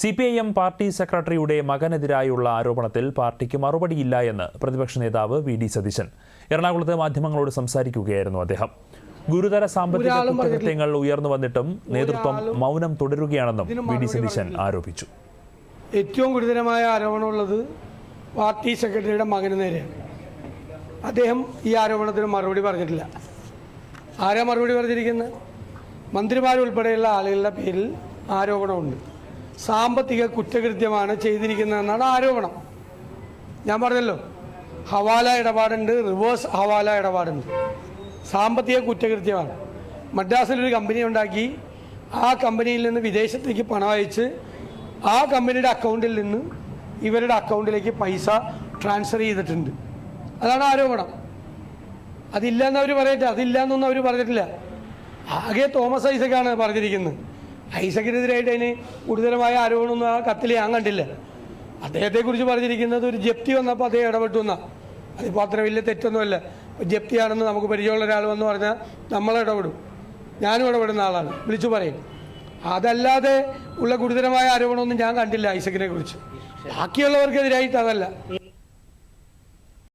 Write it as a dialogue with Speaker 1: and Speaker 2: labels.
Speaker 1: C P I M party സെക്രട്ടറിയുടെ മകനെതിരായുള്ള ആരോപണത്തിൽ പാർട്ടിക്ക് മറുപടിയില്ല എന്ന് പ്രതിപക്ഷ നേതാവ് വി ഡി സതീശൻ എറണാകുളത്ത് മാധ്യമങ്ങളോട് സംസാരിക്കുകയായിരുന്നു അദ്ദേഹം ഗുരുതര സാമ്പത്തിക കുറ്റകൃത്യങ്ങൾ ഉയർന്നു വന്നിട്ടും നേതൃത്വം മൗനം തുടരുകയാണെന്നും വി ഡി സതീശൻ ആരോപിച്ചു
Speaker 2: ഏറ്റവും ഗുരുതരമായ ആരോപണമുള്ളത് പാർട്ടി സെക്രട്ടറിയുടെ മകന് നേരെയാണ് അദ്ദേഹം ഈ ആരോപണത്തിന് മറുപടി പറഞ്ഞിട്ടില്ല ആരാ മറുപടി പറഞ്ഞിരിക്കുന്നത് മന്ത്രിമാരുൾപ്പെടെയുള്ള ആളുകളുടെ പേരിൽ ആരോപണമുണ്ട് സാമ്പത്തിക കുറ്റകൃത്യമാണ് ചെയ്തിരിക്കുന്നതെന്നാണ് ആരോപണം ഞാൻ പറഞ്ഞല്ലോ ഹവാല ഇടപാടുണ്ട് റിവേഴ്സ് ഹവാല ഇടപാടുണ്ട് സാമ്പത്തിക കുറ്റകൃത്യമാണ് മദ്രാസിലൊരു കമ്പനി ഉണ്ടാക്കി ആ കമ്പനിയിൽ നിന്ന് വിദേശത്തേക്ക് പണം അയച്ച് ആ കമ്പനിയുടെ അക്കൗണ്ടിൽ നിന്ന് ഇവരുടെ അക്കൗണ്ടിലേക്ക് പൈസ ട്രാൻസ്ഫർ ചെയ്തിട്ടുണ്ട് അതാണ് ആരോപണം അതില്ല എന്നവർ പറയട്ടെ അതില്ല എന്നൊന്നും അവർ പറഞ്ഞിട്ടില്ല ആകെ തോമസ് ഐസക്കാണ് പറഞ്ഞിരിക്കുന്നത് ഐസക്കിനെതിരായിട്ട് അതിന് ഗുരുതരമായ ആരോപണമൊന്നും ആ കത്തിൽ ഞാൻ കണ്ടില്ല അദ്ദേഹത്തെക്കുറിച്ച് പറഞ്ഞിരിക്കുന്നത് ഒരു ജപ്തി വന്നപ്പോൾ അദ്ദേഹം ഇടപെട്ടുന്ന അതിപ്പോൾ അത്ര വലിയ തെറ്റൊന്നുമല്ല ജപ്തിയാണെന്ന് നമുക്ക് പരിചയമുള്ള ഒരാൾ വന്ന് പറഞ്ഞാൽ നമ്മളിടപെടും ഞാനും ഇടപെടുന്ന ആളാണ് വിളിച്ചു പറയും അതല്ലാതെ ഉള്ള ഗുരുതരമായ ആരോപണമൊന്നും ഞാൻ കണ്ടില്ല ഐസക്കിനെ കുറിച്ച് ബാക്കിയുള്ളവർക്കെതിരായിട്ട് അതല്ല